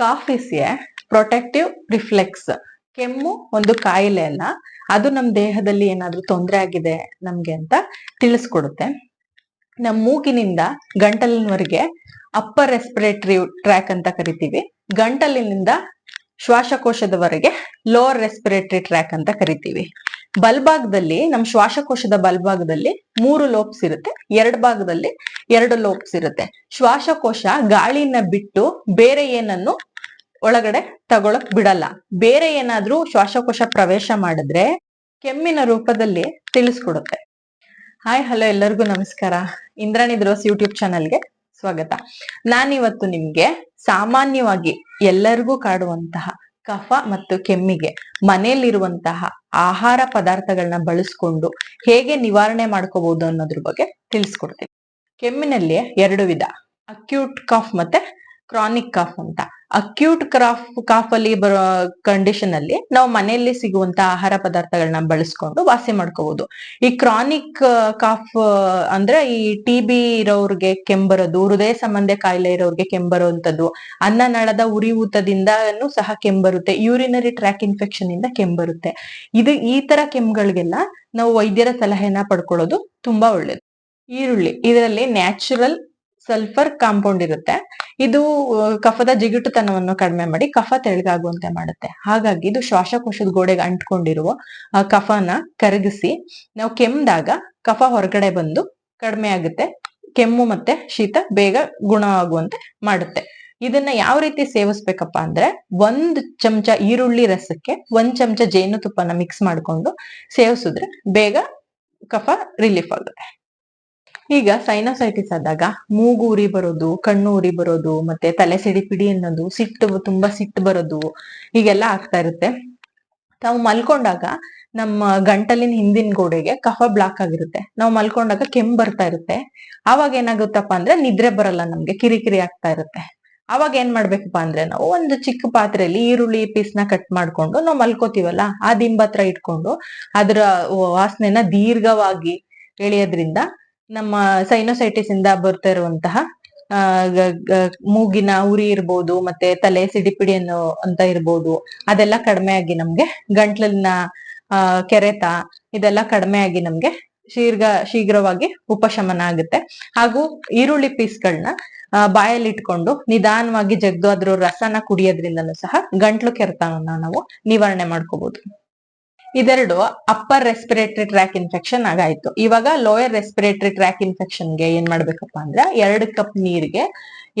Cough is a protective reflex. ಕೆಮ್ಮು ಒಂದು ಕಾಯಿಲೆ ಅಲ್ಲ ಅದು ನಮ್ಮ ದೇಹದಲ್ಲಿ ಏನಾದ್ರೂ ತೊಂದರೆ ಆಗಿದೆ ನಮ್ಗೆ ಅಂತ ತಿಳಿಸ್ಕೊಡುತ್ತೆ. ನಮ್ಮ ಮೂಗಿನಿಂದ ಗಂಟಲಿನವರೆಗೆ ಅಪ್ಪರ್ ರೆಸ್ಪಿರೇಟರಿ ಟ್ರ್ಯಾಕ್ ಅಂತ ಕರಿತೀವಿ. ಗಂಟಲಿನಿಂದ ಶ್ವಾಸಕೋಶದವರೆಗೆ ಲೋವರ್ ರೆಸ್ಪಿರೇಟರಿ ಟ್ರ್ಯಾಕ್ ಅಂತ ಕರಿತೀವಿ. ಬಲ್ಭಾಗದಲ್ಲಿ ನಮ್ಮ ಶ್ವಾಸಕೋಶದ ಬಲ್ಭಾಗದಲ್ಲಿ ಮೂರು ಲೋಪ್ಸ್ ಇರುತ್ತೆ. ಎರಡ್ ಭಾಗದಲ್ಲಿ ಎರಡು ಲೋಪ್ಸ್ ಇರುತ್ತೆ. ಶ್ವಾಸಕೋಶ ಗಾಳಿನ ಬಿಟ್ಟು ಬೇರೆ ಏನನ್ನು ಒಳಗಡೆ ತಗೊಳಕ್ ಬಿಡಲ್ಲ. ಬೇರೆ ಏನಾದ್ರೂ ಶ್ವಾಸಕೋಶ ಪ್ರವೇಶ ಮಾಡಿದ್ರೆ ಕೆಮ್ಮಿನ ರೂಪದಲ್ಲಿ ತಿಳಿಸ್ಕೊಡುತ್ತೆ. ಹಾಯ್, ಹಲೋ, ಎಲ್ಲರಿಗೂ ನಮಸ್ಕಾರ. ಇಂದ್ರಾಣಿ ದ್ರೋಸ್ ಯೂಟ್ಯೂಬ್ ಚಾನಲ್ಗೆ ಸ್ವಾಗತ. ನಾನಿವತ್ತು ನಿಮ್ಗೆ ಸಾಮಾನ್ಯವಾಗಿ ಎಲ್ಲರಿಗೂ ಕಾಡುವಂತಹ ಕಫ ಮತ್ತು ಕೆಮ್ಮಿಗೆ ಮನೆಯಲ್ಲಿರುವಂತಹ ಆಹಾರ ಪದಾರ್ಥಗಳನ್ನ ಬಳಸ್ಕೊಂಡು ಹೇಗೆ ನಿವಾರಣೆ ಮಾಡ್ಕೋಬಹುದು ಅನ್ನೋದ್ರ ಬಗ್ಗೆ ತಿಳಿಸ್ಕೊಡ್ತೀನಿ. ಕೆಮ್ಮಿನಲ್ಲಿ ಎರಡು ವಿಧ ಅಕ್ಯೂಟ್ ಕಫ್ ಮತ್ತೆ ಕ್ರಾನಿಕ್ ಕಫ್ ಅಂತ. ಅಕ್ಯೂಟ್ ಕ್ರಾಫ್ ಕಾಫ್ ಅಲ್ಲಿ ಬರೋ ಕಂಡೀಷನ್ ಅಲ್ಲಿ ನಾವು ಮನೆಯಲ್ಲಿ ಸಿಗುವಂತ ಆಹಾರ ಪದಾರ್ಥಗಳನ್ನ ಬಳಸ್ಕೊಂಡು ವಾಸಿ ಮಾಡ್ಕೋಬಹುದು ಈ ಕ್ರಾನಿಕ್ ಕಾಫ್ ಅಂದ್ರೆ ಈ ಟಿ ಬಿ ಇರೋರ್ಗೆ ಕೆಂಬರೋದು, ಹೃದಯ ಸಂಬಂಧ ಕಾಯಿಲೆ ಇರೋರ್ಗೆ ಕೆಂಬರುವಂತದ್ದು ಉರಿ ಉರಿಯೂತದಿಂದನೂ ಸಹ ಕೆಂಬರುತ್ತೆ ಯೂರಿನರಿ ಟ್ರ್ಯಾಕ್ ಇನ್ಫೆಕ್ಷನ್ ಇಂದ ಕೆಂಬರುತ್ತೆ. ಇದು ಈ ತರ ಕೆಮ್ಗಳಿಗೆಲ್ಲ ನಾವು ವೈದ್ಯರ ಸಲಹೆನ ಪಡ್ಕೊಳ್ಳೋದು ತುಂಬಾ ಒಳ್ಳೇದು. ಈರುಳ್ಳಿ, ಇದರಲ್ಲಿ ನ್ಯಾಚುರಲ್ ಸಲ್ಫರ್ ಕಾಂಪೌಂಡ್ ಇರುತ್ತೆ. ಇದು ಕಫದ ಜಿಗುಟುತನವನ್ನು ಕಡಿಮೆ ಮಾಡಿ ಕಫ ತೆಳಗಾಗುವಂತೆ ಮಾಡುತ್ತೆ. ಹಾಗಾಗಿ ಇದು ಶ್ವಾಸಕೋಶದ ಗೋಡೆಗೆ ಅಂಟ್ಕೊಂಡಿರುವ ಕಫನ ಕರಗಿಸಿ ನಾವು ಕೆಮ್ಮಿದಾಗ ಕಫ ಹೊರಗಡೆ ಬಂದು ಕಡಿಮೆ ಆಗುತ್ತೆ. ಕೆಮ್ಮು ಮತ್ತೆ ಶೀತ ಬೇಗ ಗುಣ ಆಗುವಂತೆ ಮಾಡುತ್ತೆ. ಇದನ್ನ ಯಾವ ರೀತಿ ಸೇವಿಸ್ಬೇಕಪ್ಪ ಅಂದ್ರೆ, ಒಂದ್ ಚಮಚ ಈರುಳ್ಳಿ ರಸಕ್ಕೆ ಒಂದ್ ಚಮಚ ಜೇನುತುಪ್ಪನ ಮಿಕ್ಸ್ ಮಾಡ್ಕೊಂಡು ಸೇವಿಸಿದ್ರೆ ಬೇಗ ಕಫ ರಿಲೀಫ್ ಆಗುತ್ತೆ. ಈಗ ಸೈನೋಸೈಟಿಸ್ ಆದಾಗ ಮೂಗು ಉರಿ ಬರೋದು, ಕಣ್ಣು ಉರಿ ಬರೋದು, ಮತ್ತೆ ತಲೆ ಸಿಡಿಪಿಡಿ ಅನ್ನೋದು, ಸಿಟ್ಟು ತುಂಬಾ ಸಿಟ್ಟು ಬರೋದು, ಹೀಗೆಲ್ಲ ಆಗ್ತಾ ಇರುತ್ತೆ. ನಾವು ಮಲ್ಕೊಂಡಾಗ ನಮ್ಮ ಗಂಟಲಿನ ಹಿಂದಿನ ಗೋಡೆಗೆ ಕಫ ಬ್ಲಾಕ್ ಆಗಿರುತ್ತೆ. ನಾವು ಮಲ್ಕೊಂಡಾಗ ಕೆಮ್ಮು ಬರ್ತಾ ಇರುತ್ತೆ. ಆವಾಗ ಏನಾಗುತ್ತಪ್ಪ ಅಂದ್ರೆ ನಿದ್ರೆ ಬರಲ್ಲ ನಮ್ಗೆ, ಕಿರಿಕಿರಿ ಆಗ್ತಾ ಇರುತ್ತೆ. ಅವಾಗ ಏನ್ ಮಾಡ್ಬೇಕಪ್ಪ ಅಂದ್ರೆ ನಾವು ಒಂದು ಚಿಕ್ಕ ಪಾತ್ರೆಯಲ್ಲಿ ಈರುಳ್ಳಿ ಪೀಸ್ನ ಕಟ್ ಮಾಡ್ಕೊಂಡು ನಾವು ಮಲ್ಕೋತೀವಲ್ಲ, ಆ ದಿಂಬತ್ರ ಇಟ್ಕೊಂಡು ಅದರ ವಾಸನೆನ ದೀರ್ಘವಾಗಿ ಎಳೆಯೋದ್ರಿಂದ ನಮ್ಮ ಸೈನೋಸೈಟಿಸ್ ಇಂದ ಬರ್ತಾ ಇರುವಂತಹ ಮೂಗಿನ ಉರಿ ಇರ್ಬೋದು, ಮತ್ತೆ ತಲೆ ಸಿಡಿಪಿಡಿ ಅನ್ನೋ ಅಂತ ಇರ್ಬೋದು, ಅದೆಲ್ಲ ಕಡಿಮೆ ಆಗಿ ನಮ್ಗೆ ಗಂಟ್ಲಿನ ಆ, ಕೆರೆತ, ಇದೆಲ್ಲ ಕಡಿಮೆ ಆಗಿ ನಮ್ಗೆ ಶೀರ್ಘ, ಶೀಘ್ರವಾಗಿ ಉಪಶಮನ ಆಗುತ್ತೆ. ಹಾಗೂ ಈರುಳ್ಳಿ ಪೀಸ್ಗಳನ್ನ ಬಾಯಲ್ಲಿ ಇಟ್ಕೊಂಡು ನಿಧಾನವಾಗಿ ಜಗ್ದು ಅದ್ರ ರಸನ ಕುಡಿಯೋದ್ರಿಂದನೂ ಸಹ ಗಂಟ್ಲು ಕೆರೆತವನ್ನ ನಾವು ನಿವಾರಣೆ ಮಾಡ್ಕೋಬಹುದು ಇದೆರಡು ಅಪ್ಪರ್ ರೆಸ್ಪಿರೇಟರಿ ಟ್ರ್ಯಾಕ್ ಇನ್ಫೆಕ್ಷನ್ ಆಗಾಯ್ತು. ಇವಾಗ ಲೋಯರ್ ರೆಸ್ಪಿರೇಟರಿ ಟ್ರ್ಯಾಕ್ ಇನ್ಫೆಕ್ಷನ್ಗೆ ಏನ್ ಮಾಡ್ಬೇಕಪ್ಪ ಅಂದ್ರೆ ಎರಡು ಕಪ್ ನೀರಿಗೆ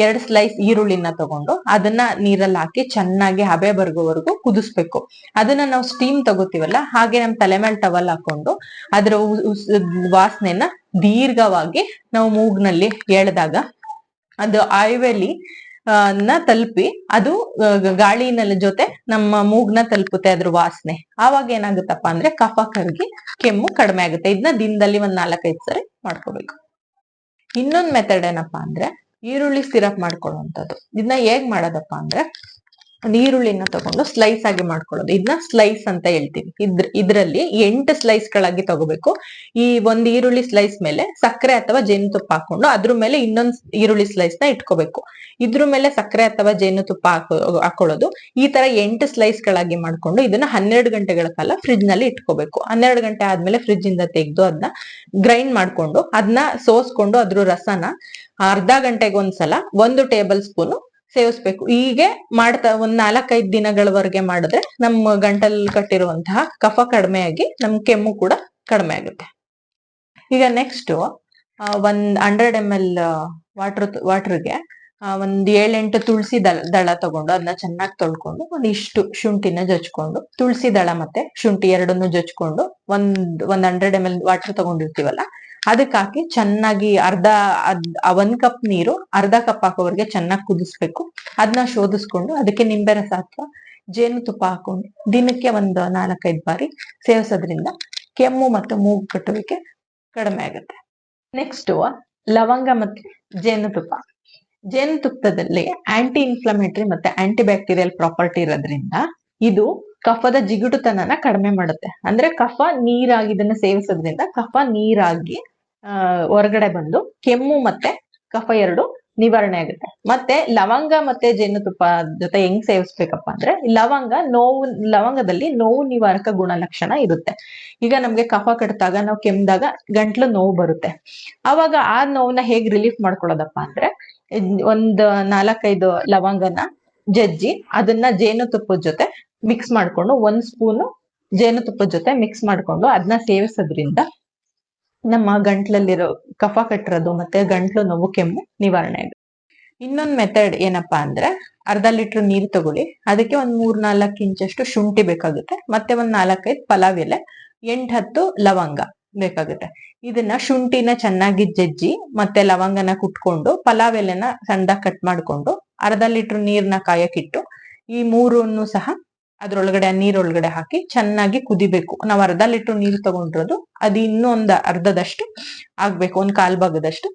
ಎರಡು ಸ್ಲೈಸ್ ಈರುಳ್ಳಿನ ತಗೊಂಡು ಅದನ್ನ ನೀರಲ್ಲಿ ಹಾಕಿ ಚೆನ್ನಾಗಿ ಹಬೆ ಬರ್ಗೋವರೆಗೂ ಕುದಿಸ್ಬೇಕು. ಅದನ್ನ ನಾವು ಸ್ಟೀಮ್ ತಗೋತೀವಲ್ಲ, ಹಾಗೆ ನಮ್ ತಲೆ ಮೇಲೆ ಟವಲ್ ಹಾಕೊಂಡು ಅದ್ರ ವಾಸನೆನ ದೀರ್ಘವಾಗಿ ನಾವು ಮೂಗ್ನಲ್ಲಿ ಎಳೆದಾಗ ಅದು ಆಯುವೆಲಿ ನ ತಲುಪಿ ಅದು ಗಾಳಿನ ಜೊತೆ ನಮ್ಮ ಮೂಗ್ನ ತಲುಪುತ್ತೆ ಅದ್ರ ವಾಸನೆ. ಆವಾಗ ಏನಾಗುತ್ತಪ್ಪ ಅಂದ್ರೆ ಕಫ ಕರಗಿ ಕೆಮ್ಮು ಕಡಿಮೆ ಆಗುತ್ತೆ. ಇದನ್ನ ದಿನದಲ್ಲಿ ಒಂದ್ ನಾಲ್ಕೈದು ಸರಿ ಮಾಡ್ಕೋಬೇಕು. ಇನ್ನೊಂದ್ ಮೆಥಡ್ ಏನಪ್ಪಾ ಅಂದ್ರೆ ಈರುಳ್ಳಿ ಸಿರಪ್ ಮಾಡ್ಕೊಳ್ಳುವಂಥದ್ದು ಇದನ್ನ ಹೇಗ್ ಮಾಡೋದಪ್ಪ ಅಂದ್ರೆ ಒಂದ್ ಈರುಳ್ಳಿನ ತಗೊಂಡು ಸ್ಲೈಸ್ ಆಗಿ ಮಾಡ್ಕೊಳ್ಳೋದು. ಇದನ್ನ ಸ್ಲೈಸ್ ಅಂತ ಹೇಳ್ತೀವಿ. ಇದ್ರ, ಇದ್ರಲ್ಲಿ ಎಂಟು ಸ್ಲೈಸ್ ಗಳಾಗಿ ತಗೋಬೇಕು. ಈ ಒಂದ್ ಈರುಳ್ಳಿ ಸ್ಲೈಸ್ ಮೇಲೆ ಸಕ್ಕರೆ ಅಥವಾ ಜೇನುತುಪ್ಪ ಹಾಕೊಂಡು ಅದ್ರ ಮೇಲೆ ಇನ್ನೊಂದ್ ಈರುಳ್ಳಿ ಸ್ಲೈಸ್ನ ಇಟ್ಕೋಬೇಕು. ಇದ್ರ ಮೇಲೆ ಸಕ್ಕರೆ ಅಥವಾ ಜೇನುತುಪ್ಪ ಹಾಕೋ, ಹಾಕೊಳ್ಳೋದು. ಈ ತರ ಎಂಟು ಸ್ಲೈಸ್ ಗಳಾಗಿ ಮಾಡ್ಕೊಂಡು ಇದನ್ನ ಹನ್ನೆರಡು ಗಂಟೆಗಳ ಕಾಲ ಫ್ರಿಜ್ನಲ್ಲಿ ಇಟ್ಕೋಬೇಕು. ಹನ್ನೆರಡು ಗಂಟೆ ಆದ್ಮೇಲೆ ಫ್ರಿಜ್ ಇಂದ ತೆಗೆದು ಅದನ್ನ ಗ್ರೈಂಡ್ ಮಾಡ್ಕೊಂಡು ಅದನ್ನ ಸೋಸ್ಕೊಂಡು ಅದ್ರ ರಸನ ಅರ್ಧ ಗಂಟೆಗೊಂದ್ಸಲ ಒಂದು ಟೇಬಲ್ ಸ್ಪೂನ್ ಸೇವಿಸ್ಬೇಕು. ಹೀಗೆ ಮಾಡ್ತಾ ಒಂದ್ ನಾಲ್ಕೈದು ದಿನಗಳವರೆಗೆ ಮಾಡಿದ್ರೆ ನಮ್ಮ ಗಂಟಲ್ ಕಟ್ಟಿರುವಂತಹ ಕಫ ಕಡಿಮೆ ಆಗಿ ನಮ್ ಕೆಮ್ಮು ಕೂಡ ಕಡಿಮೆ ಆಗುತ್ತೆ. ಈಗ ನೆಕ್ಸ್ಟ್ ಒಂದ್ ಹಂಡ್ರೆಡ್ ಎಂ ಎಲ್ ವಾಟರ್ ವಾಟರ್ಗೆ ಒಂದ್ ಏಳೆಂಟು ತುಳಸಿ ದಳ ದಳ ತಗೊಂಡು ಅದನ್ನ ಚೆನ್ನಾಗಿ ತೊಳ್ಕೊಂಡು ಒಂದ್ ಇಷ್ಟು ಶುಂಠಿನ ಜಚ್ಕೊಂಡು ತುಳಸಿ ದಳ ಮತ್ತೆ ಶುಂಠಿ ಎರಡನ್ನು ಜಚ್ಕೊಂಡು ಒಂದ್ ಒಂದ್ ಹಂಡ್ರೆಡ್ ಎಂ ಎಲ್ ವಾಟರ್ ತಗೊಂಡಿರ್ತೀವಲ್ಲ ಅದಕ್ಕೆ ಹಾಕಿ ಚೆನ್ನಾಗಿ ಅರ್ಧ ಒಂದ್ ಕಪ್ ನೀರು ಅರ್ಧ ಕಪ್ ಹಾಕೋವರೆಗೆ ಚೆನ್ನಾಗಿ ಕುದಿಸ್ಬೇಕು. ಅದನ್ನ ಶೋಧಿಸ್ಕೊಂಡು ಅದಕ್ಕೆ ನಿಂಬೆ ರಸ ಅಥವಾ ಜೇನುತುಪ್ಪ ಹಾಕೊಂಡು ದಿನಕ್ಕೆ ಒಂದು ನಾಲ್ಕೈದು ಬಾರಿ ಸೇವಿಸೋದ್ರಿಂದ ಕೆಮ್ಮು ಮತ್ತು ಮೂಗು ಕಟ್ಟುವಿಕೆ ಕಡಿಮೆ ಆಗುತ್ತೆ. ನೆಕ್ಸ್ಟ್ ಲವಂಗ ಮತ್ತೆ ಜೇನುತುಪ್ಪ. ಜೇನುತುಪ್ಪದಲ್ಲಿ ಆಂಟಿ ಇನ್ಫ್ಲಮೇಟರಿ ಮತ್ತೆ ಆಂಟಿ ಬ್ಯಾಕ್ಟೀರಿಯಲ್ ಪ್ರಾಪರ್ಟಿ ಇರೋದ್ರಿಂದ ಇದು ಕಫದ ಜಿಗುಟುತನನ ಕಡಿಮೆ ಮಾಡುತ್ತೆ. ಅಂದ್ರೆ ಕಫ ನೀರಾಗಿ ಇದನ್ನ ಸೇವಿಸೋದ್ರಿಂದ ಕಫ ನೀರಾಗಿ ಹೊರಗಡೆ ಬಂದು ಕೆಮ್ಮು ಮತ್ತೆ ಕಫ ಎರಡು ನಿವಾರಣೆ ಆಗುತ್ತೆ. ಮತ್ತೆ ಲವಂಗ ಮತ್ತೆ ಜೇನುತುಪ್ಪ ಜೊತೆ ಹೆಂಗ್ ಸೇವಿಸ್ಬೇಕಪ್ಪ ಅಂದ್ರೆ ಲವಂಗ ನೋವು, ಲವಂಗದಲ್ಲಿ ನೋವು ನಿವಾರಕ ಗುಣಲಕ್ಷಣ ಇರುತ್ತೆ. ಈಗ ನಮ್ಗೆ ಕಫ ಕಟ್ಟಿದಾಗ ನಾವು ಕೆಮ್ಮಿದಾಗ ಗಂಟ್ಲು ನೋವು ಬರುತ್ತೆ. ಅವಾಗ ಆ ನೋವನ್ನ ಹೇಗ್ ರಿಲೀಫ್ ಮಾಡ್ಕೊಳ್ಳೋದಪ್ಪ ಅಂದ್ರೆ ಒಂದ್ ನಾಲ್ಕೈದು ಲವಂಗನ ಜಜ್ಜಿ ಅದನ್ನ ಜೇನುತುಪ್ಪದ ಜೊತೆ ಮಿಕ್ಸ್ ಮಾಡ್ಕೊಂಡು ಒಂದು ಸ್ಪೂನು ಜೇನುತುಪ್ಪದ ಜೊತೆ ಮಿಕ್ಸ್ ಮಾಡ್ಕೊಂಡು ಅದನ್ನ ಸೇವಿಸೋದ್ರಿಂದ ನಮ್ಮ ಗಂಟ್ಲಲ್ಲಿರೋ ಕಫ ಕಟ್ಟಿರೋದು ಮತ್ತೆ ಗಂಟ್ಲು ನೋವು, ಕೆಮ್ಮು ನಿವಾರಣೆ ಆಗುತ್ತೆ. ಇನ್ನೊಂದು ಮೆಥಡ್ ಏನಪ್ಪಾ ಅಂದ್ರೆ ಅರ್ಧ ಲೀಟರ್ ನೀರು ತಗೊಳ್ಳಿ. ಅದಕ್ಕೆ ಒಂದ್ ಮೂರ್ ನಾಲ್ಕು ಇಂಚಷ್ಟು ಶುಂಠಿ ಬೇಕಾಗುತ್ತೆ. ಮತ್ತೆ ಒಂದ್ ನಾಲ್ಕೈದು ಪಲಾವ್ ಎಲೆ, ಎಂಟ್ ಹತ್ತು ಲವಂಗ ಬೇಕಾಗುತ್ತೆ. ಇದನ್ನ ಶುಂಠಿನ ಚೆನ್ನಾಗಿ ಜಜ್ಜಿ ಮತ್ತೆ ಲವಂಗನ ಕುಟ್ಕೊಂಡು ಪಲಾವ್ ಎಲೆನ ಸಣ್ಣದಾಗಿ ಕಟ್ ಮಾಡ್ಕೊಂಡು ಅರ್ಧ ಲೀಟರ್ ನೀರ್ನ ಕಾಯಕ್ಕಿಟ್ಟು ಈ ಮೂರನ್ನು ಸಹ ಅದ್ರೊಳಗಡೆ ನೀರೊಳಗಡೆ ಹಾಕಿ ಚೆನ್ನಾಗಿ ಕುದಿಬೇಕು. ನಾವು ಅರ್ಧ ಲೀಟರ್ ನೀರು ತಗೊಂಡಿರೋದು, ಅದು ಇನ್ನೂ ಒಂದ್ ಅರ್ಧದಷ್ಟು ಆಗ್ಬೇಕು, ಒಂದ್ ಕಾಲ್ ಭಾಗದಷ್ಟು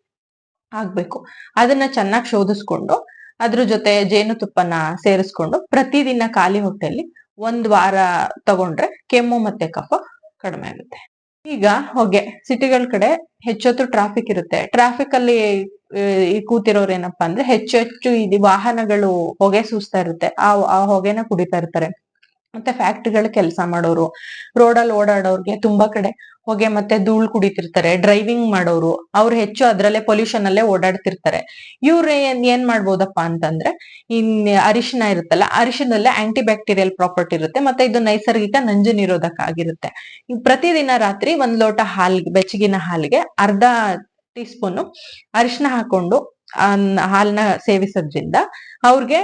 ಆಗ್ಬೇಕು. ಅದನ್ನ ಚೆನ್ನಾಗಿ ಶೋಧಿಸ್ಕೊಂಡು, ಅದ್ರ ಜೊತೆ ಜೇನುತುಪ್ಪನ ಸೇರಿಸ್ಕೊಂಡು ಪ್ರತಿದಿನ ಖಾಲಿ ಹೊಟ್ಟೆಯಲ್ಲಿ ಒಂದ್ ವಾರ ತಗೊಂಡ್ರೆ ಕೆಮ್ಮು ಮತ್ತೆ ಕಫ ಕಡಿಮೆ ಆಗುತ್ತೆ. ಈಗ ಹೊಗೆ, ಸಿಟಿಗಳ ಕಡೆ ಹೆಚ್ಚೊತ್ತು ಟ್ರಾಫಿಕ್ ಇರುತ್ತೆ. ಟ್ರಾಫಿಕ್ ಅಲ್ಲಿ ಕೂತಿರೋರು ಏನಪ್ಪಾ ಅಂದ್ರೆ ಹೆಚ್ಚು ಹೆಚ್ಚು ಇದು ವಾಹನಗಳು ಹೊಗೆ ಸೂಸ್ತಾ ಇರುತ್ತೆ. ಆ ಹೊಗೆನ ಕುಡಿತಾ ಇರ್ತಾರೆ. ಮತ್ತೆ ಫ್ಯಾಕ್ಟ್ರಿಗಳ ಕೆಲಸ ಮಾಡೋರು ರೋಡಲ್ಲಿ ಓಡಾಡೋರ್ಗೆ ತುಂಬಾ ಕಡೆ ಹೊಗೆ ಮತ್ತೆ ಧೂಳ್ ಕುಡಿತಿರ್ತಾರೆ ಡ್ರೈವಿಂಗ್ ಮಾಡೋರು, ಅವ್ರು ಹೆಚ್ಚು ಅದ್ರಲ್ಲೇ ಪೊಲ್ಯೂಷನ್ ಅಲ್ಲೇ ಓಡಾಡ್ತಿರ್ತಾರೆ. ಇವ್ರು ಏನ್ ಏನ್ ಮಾಡ್ಬೋದಪ್ಪ ಅಂತಂದ್ರೆ, ಇನ್ ಅರಿಶಿನ ಇರುತ್ತಲ್ಲ, ಅರಿಶಿನದಲ್ಲೇ ಆಂಟಿ ಬ್ಯಾಕ್ಟೀರಿಯಲ್ ಪ್ರಾಪರ್ಟಿ ಇರುತ್ತೆ, ಮತ್ತೆ ಇದು ನೈಸರ್ಗಿಕ ನಂಜು ನಿರೋಧಕ ಆಗಿರುತ್ತೆ. ಪ್ರತಿದಿನ ರಾತ್ರಿ ಒಂದ್ ಲೋಟ ಹಾಲ್ ಬೆಚ್ಚಗಿನ ಹಾಲಿಗೆ ಅರ್ಧ ಟೀ ಸ್ಪೂನ್ ಅರಿಶಿನ ಹಾಕೊಂಡು ಆ ಹಾಲ್ನ ಸೇವಿಸೋದ್ರಿಂದ ಅವ್ರಿಗೆ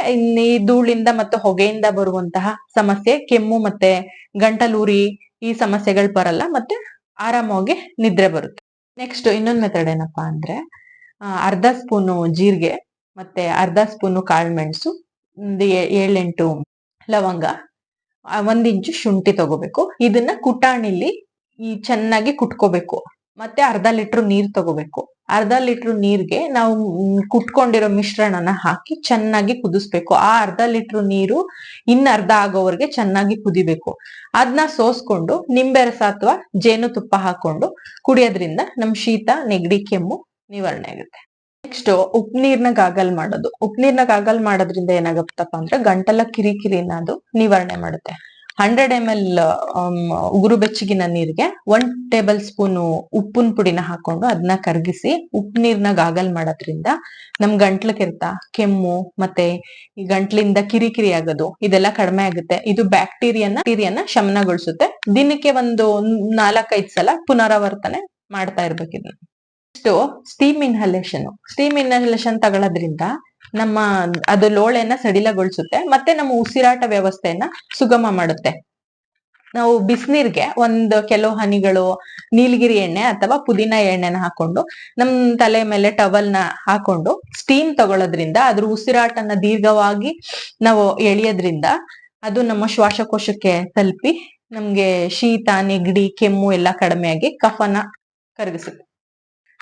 ಈ ಧೂಳಿಂದ ಮತ್ತು ಹೊಗೆಯಿಂದ ಬರುವಂತಹ ಸಮಸ್ಯೆ, ಕೆಮ್ಮು ಮತ್ತೆ ಗಂಟಲೂರಿ ಈ ಸಮಸ್ಯೆಗಳು ಬರಲ್ಲ ಮತ್ತೆ ಆರಾಮಾಗಿ ನಿದ್ರೆ ಬರುತ್ತೆ. ನೆಕ್ಸ್ಟ್ ಇನ್ನೊಂದು ಮೆಥಡ್ ಏನಪ್ಪಾ ಅಂದ್ರೆ ಅರ್ಧ ಸ್ಪೂನು ಜೀರಿಗೆ ಮತ್ತೆ ಅರ್ಧ ಸ್ಪೂನು ಕಾಳ್ಮೆಣಸು ಒಂದು ಏಳೆಂಟು ಲವಂಗ ಒಂದ್ ಇಂಚು ಶುಂಠಿ ತಗೋಬೇಕು. ಇದನ್ನ ಕುಟಾಣಿಲಿ ಈ ಚೆನ್ನಾಗಿ ಕುಟ್ಕೋಬೇಕು. ಮತ್ತೆ ಅರ್ಧ ಲೀಟರ್ ನೀರ್ ತಗೋಬೇಕು. ಅರ್ಧ ಲೀಟರ್ ನೀರ್ಗೆ ನಾವು ಕುಟ್ಕೊಂಡಿರೋ ಮಿಶ್ರಣನ ಹಾಕಿ ಚೆನ್ನಾಗಿ ಕುದಿಸ್ಬೇಕು. ಆ ಅರ್ಧ ಲೀಟರ್ ನೀರು ಇನ್ನ ಅರ್ಧ ಆಗೋವರೆಗೆ ಚೆನ್ನಾಗಿ ಕುದಿಬೇಕು. ಅದನ್ನ ಸೋಸ್ಕೊಂಡು ನಿಂಬೆ ರಸ ಅಥವಾ ಜೇನು ತುಪ್ಪ ಹಾಕೊಂಡು ಕುಡಿಯೋದ್ರಿಂದ ನಮ್ ಶೀತ, ನೆಗಡಿ, ಕೆಮ್ಮು ನಿವಾರಣೆ ಆಗುತ್ತೆ. ನೆಕ್ಸ್ಟ್ ಉಪ್ ನೀರ್ನ ಗಾಗಲ್ ಮಾಡೋದು. ಉಪ್ ನೀರ್ನ ಗಾಗಲ್ ಮಾಡೋದ್ರಿಂದ ಏನಾಗುತ್ತಪ್ಪ ಅಂದ್ರೆ ಗಂಟಲ ಕಿರಿಕಿರಿನ ಅದು ನಿವಾರಣೆ ಮಾಡುತ್ತೆ. ಹಂಡ್ರೆಡ್ ಎಂ ಎಲ್ ಉಗುರು ಬೆಚ್ಚಗಿನ ನೀರಿಗೆ ಒನ್ ಟೇಬಲ್ ಸ್ಪೂನ್ ಉಪ್ಪಿನ ಪುಡಿನ ಹಾಕೊಂಡು ಅದನ್ನ ಕರಗಿಸಿ ಉಪ್ಪು ನೀರ್ನ ಗಾಗಲ್ ಮಾಡೋದ್ರಿಂದ ನಮ್ ಗಂಟ್ಲ ಕೆರೆತ ಕೆಮ್ಮು ಮತ್ತೆ ಈ ಗಂಟ್ಲಿಂದ ಕಿರಿಕಿರಿ ಆಗೋದು ಇದೆಲ್ಲ ಕಡಿಮೆ ಆಗುತ್ತೆ. ಇದು ಬ್ಯಾಕ್ಟೀರಿಯನ್ನ ಟೀರಿಯನ್ನ ಶಮನಗೊಳಿಸುತ್ತೆ. ದಿನಕ್ಕೆ ಒಂದು ನಾಲ್ಕೈದು ಸಲ ಪುನರಾವರ್ತನೆ ಮಾಡ್ತಾ ಇರ್ಬೇಕಿದ್ನ. ಸ್ಟೀಮ್ ಇನ್ಹಲೇಷನ್ ಸ್ಟೀಮ್ ಇನ್ಹಲೇಷನ್ ತಗೊಳ್ಳೋದ್ರಿಂದ ನಮ್ಮ, ಅದು ಲೋಳೆಯನ್ನ ಸಡಿಲಗೊಳಿಸುತ್ತೆ, ಮತ್ತೆ ನಮ್ಮ ಉಸಿರಾಟ ವ್ಯವಸ್ಥೆಯನ್ನ ಸುಗಮ ಮಾಡುತ್ತೆ. ನಾವು ಬಿಸಿನೀರ್ಗೆ ಒಂದು ಕೆಲವು ಹನಿಗಳು, ನೀಲಗಿರಿ ಎಣ್ಣೆ ಅಥವಾ ಪುದೀನ ಎಣ್ಣೆನ ಹಾಕೊಂಡು, ನಮ್ ತಲೆ ಮೇಲೆ ಟವಲ್ನ ಹಾಕೊಂಡು ಸ್ಟೀಮ್ ತಗೊಳ್ಳೋದ್ರಿಂದ ಅದ್ರ ಉಸಿರಾಟನ ದೀರ್ಘವಾಗಿ ನಾವು ಎಳೆಯೋದ್ರಿಂದ ಅದು ನಮ್ಮ ಶ್ವಾಸಕೋಶಕ್ಕೆ ತಲುಪಿ ನಮ್ಗೆ ಶೀತ, ನೆಗಡಿ, ಕೆಮ್ಮು ಎಲ್ಲ ಕಡಿಮೆಯಾಗಿ ಕಫನ ಕರಗಿಸುತ್ತೆ.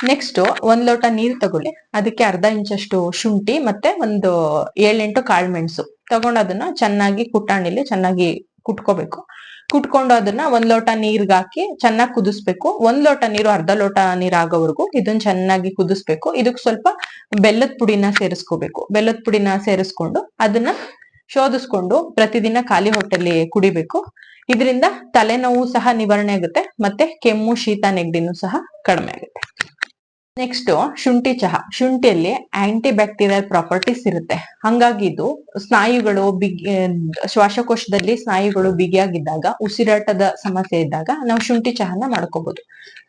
ನೆಕ್ಸ್ಟ್ ಒಂದ್ ಲೋಟ ನೀರ್ ತಗೊಳ್ಳಿ. ಅದಕ್ಕೆ ಅರ್ಧ ಇಂಚಷ್ಟು ಶುಂಠಿ ಮತ್ತೆ ಒಂದು ಏಳೆಂಟು ಕಾಳುಮೆಣಸು ತಗೊಂಡು ಅದನ್ನ ಚೆನ್ನಾಗಿ ಕುಟ್ಟಾಣಿಲಿ ಚೆನ್ನಾಗಿ ಕುಟ್ಕೋಬೇಕು. ಕುಟ್ಕೊಂಡು ಅದನ್ನ ಒಂದ್ ಲೋಟ ನೀರ್ಗ್ ಹಾಕಿ ಚೆನ್ನಾಗಿ ಕುದಿಸ್ಬೇಕು. ಒಂದ್ ಲೋಟ ನೀರು, ಅರ್ಧ ಲೋಟ ನೀರ್ ಆಗೋವರೆಗೂ ಇದನ್ನ ಚೆನ್ನಾಗಿ ಕುದಿಸ್ಬೇಕು. ಇದಕ್ ಸ್ವಲ್ಪ ಬೆಲ್ಲದ ಪುಡಿನ ಸೇರಿಸ್ಕೋಬೇಕು. ಬೆಲ್ಲದ ಪುಡಿನ ಸೇರಿಸ್ಕೊಂಡು ಅದನ್ನ ಶೋಧಿಸ್ಕೊಂಡು ಪ್ರತಿದಿನ ಖಾಲಿ ಹೊಟ್ಟೆಲಿ ಕುಡಿಬೇಕು. ಇದರಿಂದ ತಲೆನೋವು ಸಹ ನಿವಾರಣೆ ಆಗುತ್ತೆ. ಮತ್ತೆ ಕೆಮ್ಮು, ಶೀತ, ನೆಗಡಿನೂ ಸಹ ಕಡಿಮೆ ಆಗುತ್ತೆ. ನೆಕ್ಸ್ಟ್ ಶುಂಠಿ ಚಹಾ. ಶುಂಠಿಯಲ್ಲಿ ಆಂಟಿ ಬ್ಯಾಕ್ಟೀರಿಯಲ್ ಪ್ರಾಪರ್ಟೀಸ್ ಇರುತ್ತೆ. ಹಂಗಾಗಿ ಇದು ಸ್ನಾಯುಗಳು ಬಿಗಿ ಶ್ವಾಸಕೋಶದಲ್ಲಿ ಸ್ನಾಯುಗಳು ಬಿಗಿಯಾಗಿದ್ದಾಗ, ಉಸಿರಾಟದ ಸಮಸ್ಯೆ ಇದ್ದಾಗ ನಾವು ಶುಂಠಿ ಚಹಾನ ಮಾಡ್ಕೋಬಹುದು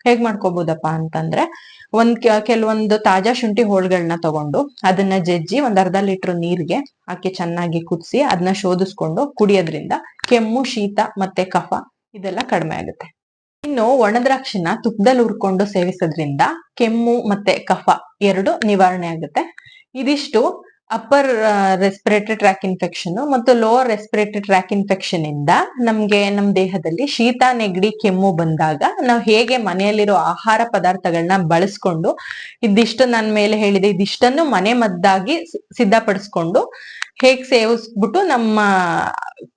ಹೇಗ್ ಮಾಡ್ಕೋಬಹುದಪ್ಪ ಅಂತಂದ್ರೆ, ಒಂದ್ ಕೆಲವೊಂದು ತಾಜಾ ಶುಂಠಿ ಹೋಳ್ಗಳನ್ನ ತಗೊಂಡು ಅದನ್ನ ಜಜ್ಜಿ ಒಂದ್ ಅರ್ಧ ಲೀಟರ್ ನೀರ್ಗೆ ಹಾಕಿ ಚೆನ್ನಾಗಿ ಕುದಿಸಿ ಅದನ್ನ ಶೋಧಿಸ್ಕೊಂಡು ಕುಡಿಯೋದ್ರಿಂದ ಕೆಮ್ಮು, ಶೀತ ಮತ್ತೆ ಕಫ ಇದೆಲ್ಲ ಕಡಿಮೆ ಆಗುತ್ತೆ. ಇನ್ನು ಒಣದ್ರಾಕ್ಷಿನ ತುಪ್ಪದಲ್ಲಿ ಹುರ್ಕೊಂಡು ಸೇವಿಸೋದ್ರಿಂದ ಕೆಮ್ಮು ಮತ್ತೆ ಕಫ ಎರಡು ನಿವಾರಣೆ ಆಗುತ್ತೆ. ಇದಿಷ್ಟು ಅಪ್ಪರ್ ರೆಸ್ಪಿರೇಟರಿ ಟ್ರ್ಯಾಕ್ ಇನ್ಫೆಕ್ಷನ್ ಮತ್ತು ಲೋವರ್ ರೆಸ್ಪಿರೇಟರಿ ಟ್ರ್ಯಾಕ್ ಇನ್ಫೆಕ್ಷನ್ ಇಂದ ನಮ್ಗೆ ನಮ್ ದೇಹದಲ್ಲಿ ಶೀತ, ನೆಗಡಿ, ಕೆಮ್ಮು ಬಂದಾಗ ನಾವು ಹೇಗೆ ಮನೆಯಲ್ಲಿರೋ ಆಹಾರ ಪದಾರ್ಥಗಳನ್ನ ಬಳಸ್ಕೊಂಡು ಇದಿಷ್ಟು ನನ್ನ ಮೇಲೆ ಹೇಳಿದೆ, ಇದಿಷ್ಟನ್ನು ಮನೆ ಮದ್ದಾಗಿ ಸಿದ್ಧಪಡಿಸ್ಕೊಂಡು ಹೇಗ್ ಸೇವಿಸ್ಬಿಟ್ಟು ನಮ್ಮ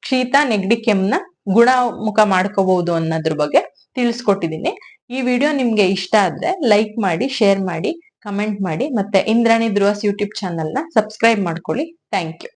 ಶೀತ, ನೆಗಡಿ, ಕೆಮ್ಮನ್ನ ಗುಣಮುಖ ಮಾಡ್ಕೋಬಹುದು ಅನ್ನೋದ್ರ ಬಗ್ಗೆ ತಿಳಿಸ್ಕೊಟ್ಟಿದ್ದೀನಿ. ಈ ವಿಡಿಯೋ ನಿಮ್ಗೆ ಇಷ್ಟ ಆದ್ರೆ ಲೈಕ್ ಮಾಡಿ ಶೇರ್ ಮಾಡಿ ಕಮೆಂಟ್ ಮಾಡಿ ಮತ್ತೆ ಇಂದ್ರಾಣಿ ಧ್ರುವಸ್ ಯೂಟ್ಯೂಬ್ ಚಾನಲ್ನ ಸಬ್ಸ್ಕ್ರೈಬ್ ಮಾಡ್ಕೊಳ್ಳಿ. Thank you